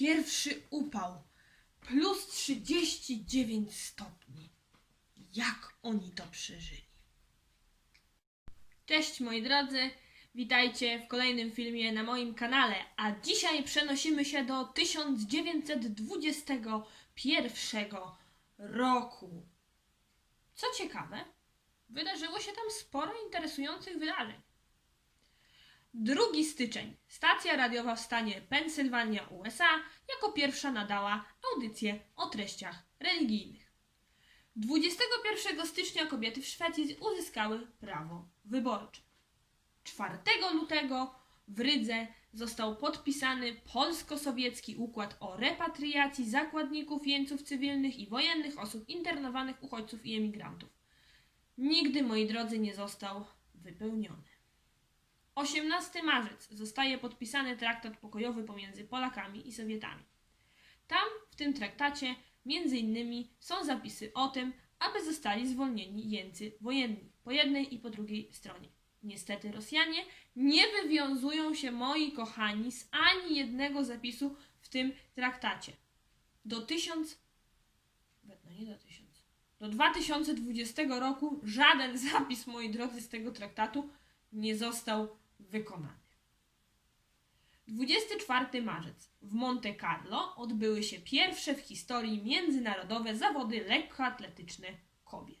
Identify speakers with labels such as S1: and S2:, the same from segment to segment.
S1: Pierwszy upał. Plus 39 stopni. Jak oni to przeżyli? Cześć moi drodzy, witajcie w kolejnym filmie na moim kanale, a dzisiaj przenosimy się do 1921 roku. Co ciekawe, wydarzyło się tam sporo interesujących wydarzeń. 2 styczeń. Stacja radiowa w stanie Pensylwania, USA, jako pierwsza nadała audycję o treściach religijnych. 21 stycznia kobiety w Szwecji uzyskały prawo wyborcze. 4 lutego w Rydze został podpisany polsko-sowiecki układ o repatriacji zakładników, jeńców cywilnych i wojennych osób internowanych, uchodźców i emigrantów. Nigdy, moi drodzy, nie został wypełniony. 18 marzec zostaje podpisany traktat pokojowy pomiędzy Polakami i Sowietami. Tam, w tym traktacie, między innymi są zapisy o tym, aby zostali zwolnieni jeńcy wojenni po jednej i po drugiej stronie. Niestety Rosjanie nie wywiązują się, moi kochani, z ani jednego zapisu w tym traktacie. Do 1000 no nie do 1000. Do 2020 roku żaden zapis, moi drodzy, z tego traktatu nie został wykonany. 24 marzec w Monte Carlo odbyły się pierwsze w historii międzynarodowe zawody lekkoatletyczne kobiet.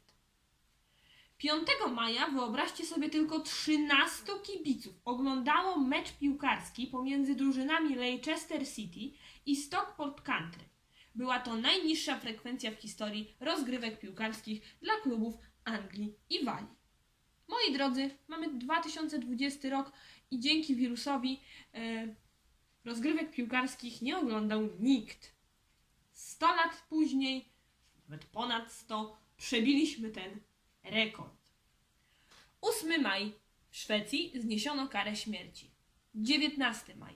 S1: 5 maja wyobraźcie sobie tylko 13 kibiców oglądało mecz piłkarski pomiędzy drużynami Leicester City i Stockport Country. Była to najniższa frekwencja w historii rozgrywek piłkarskich dla klubów Anglii i Walii. Moi drodzy, mamy 2020 rok i dzięki wirusowi e, rozgrywek piłkarskich nie oglądał nikt. 100 lat później, nawet ponad 100, przebiliśmy ten rekord. 8 maj w Szwecji zniesiono karę śmierci. 19 maj.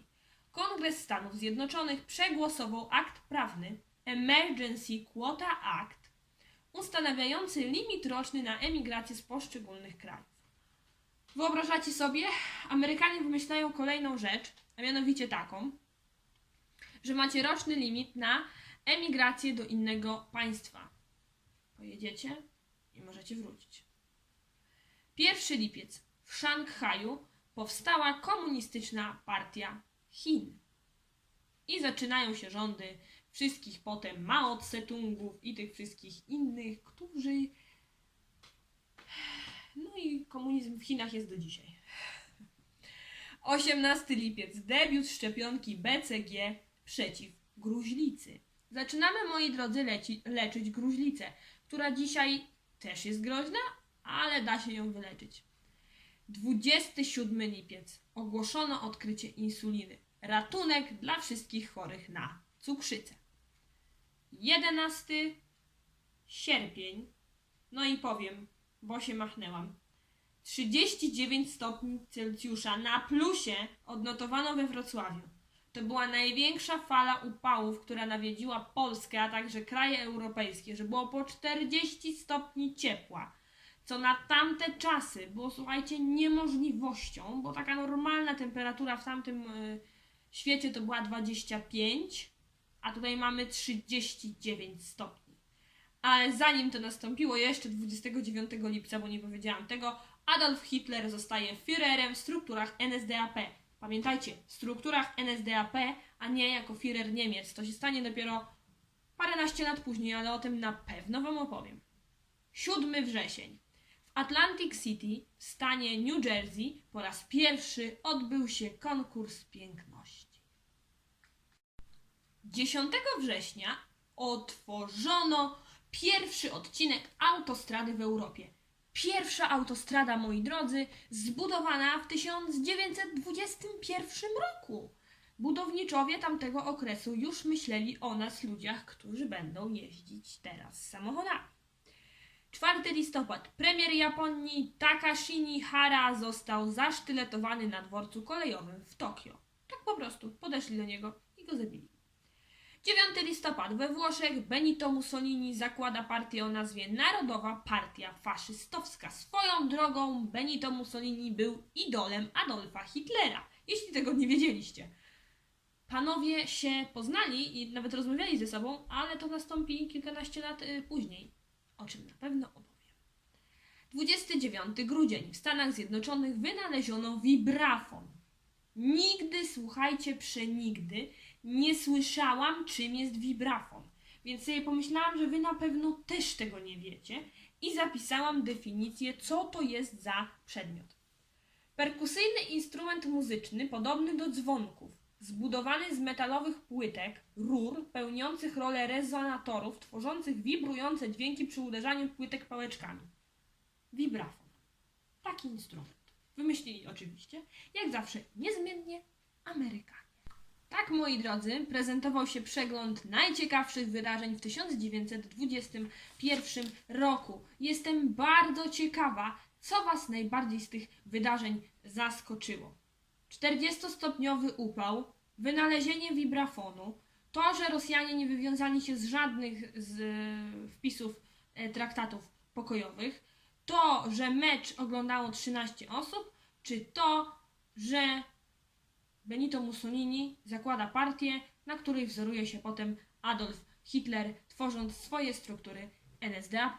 S1: Kongres Stanów Zjednoczonych przegłosował akt prawny Emergency Quota Act, ustanawiający limit roczny na emigrację z poszczególnych krajów. Wyobrażacie sobie? Amerykanie wymyślają kolejną rzecz, a mianowicie taką, że macie roczny limit na emigrację do innego państwa. Pojedziecie i możecie wrócić. 1 lipiec w Szanghaju powstała komunistyczna partia Chin. I zaczynają się rządy wszystkich potem Mao Tse-tungów i tych wszystkich innych, którzy. No i komunizm w Chinach jest do dzisiaj. 18 lipiec debiut szczepionki BCG przeciw gruźlicy. Zaczynamy, moi drodzy, leci, leczyć gruźlicę, która dzisiaj też jest groźna, ale da się ją wyleczyć. 27 lipiec ogłoszono odkrycie insuliny. Ratunek dla wszystkich chorych na cukrzycę. 11 sierpień, no i powiem, bo się machnęłam. 39 stopni Celsjusza na plusie odnotowano we Wrocławiu. To była największa fala upałów, która nawiedziła Polskę, a także kraje europejskie, że było po 40 stopni ciepła. Co na tamte czasy było, słuchajcie, niemożliwością, bo taka normalna temperatura w tamtym y, świecie to była 25, a tutaj mamy 39 stopni. Ale zanim to nastąpiło, jeszcze 29 lipca, bo nie powiedziałam tego, Adolf Hitler zostaje Führerem w strukturach NSDAP. Pamiętajcie, w strukturach NSDAP, a nie jako Führer Niemiec. To się stanie dopiero paręnaście lat później, ale o tym na pewno Wam opowiem. 7 wrzesień. W Atlantic City w stanie New Jersey po raz pierwszy odbył się konkurs piękności. 10 września otworzono pierwszy odcinek autostrady w Europie. Pierwsza autostrada, moi drodzy, zbudowana w 1921 roku. Budowniczowie tamtego okresu już myśleli o nas, ludziach, którzy będą jeździć teraz samochodami. 4 listopad. Premier Japonii Takashini Hara został zasztyletowany na dworcu kolejowym w Tokio. Tak po prostu. Podeszli do niego i go zabili. 9 listopad. We Włoszech Benito Mussolini zakłada partię o nazwie Narodowa Partia Faszystowska. Swoją drogą Benito Mussolini był idolem Adolfa Hitlera, jeśli tego nie wiedzieliście. panowie się poznali i nawet rozmawiali ze sobą, ale to nastąpi kilkanaście lat y, później, o czym na pewno opowiem. 29 grudzień w Stanach Zjednoczonych wynaleziono vibrafon. Nigdy, słuchajcie, przenigdy nie słyszałam, czym jest vibrafon. Więc sobie pomyślałam, że wy na pewno też tego nie wiecie i zapisałam definicję, co to jest za przedmiot. Perkusyjny instrument muzyczny podobny do dzwonków, zbudowany z metalowych płytek, rur pełniących rolę rezonatorów, tworzących wibrujące dźwięki przy uderzaniu płytek pałeczkami. Vibrafon. Taki instrument. Wymyślili oczywiście, jak zawsze niezmiennie, Amerykanie. Tak, moi drodzy, prezentował się przegląd najciekawszych wydarzeń w 1921 roku. Jestem bardzo ciekawa, co Was najbardziej z tych wydarzeń zaskoczyło. 40-stopniowy upał, wynalezienie wibrafonu, to, że Rosjanie nie wywiązali się z żadnych z e, wpisów e, traktatów pokojowych, to, że mecz oglądało 13 osób, czy to, że Benito Mussolini zakłada partię, na której wzoruje się potem Adolf Hitler, tworząc swoje struktury NSDAP.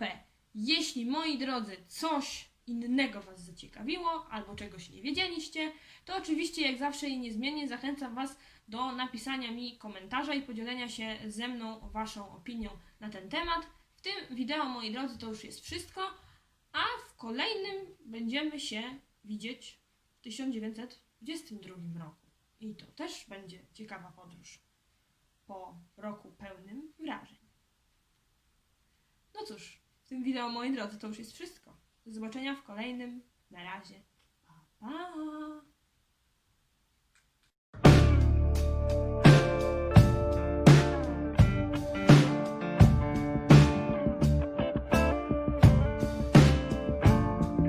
S1: Jeśli, moi drodzy, coś innego Was zaciekawiło albo czegoś nie wiedzieliście, to oczywiście, jak zawsze i niezmiennie zachęcam Was do napisania mi komentarza i podzielenia się ze mną Waszą opinią na ten temat. W tym wideo, moi drodzy, to już jest wszystko, a w kolejnym będziemy się widzieć w 1922 roku. I to też będzie ciekawa podróż po roku pełnym wrażeń. No cóż, w tym wideo, moi drodzy, to już jest wszystko. Do zobaczenia w kolejnym. Na razie. Pa, pa!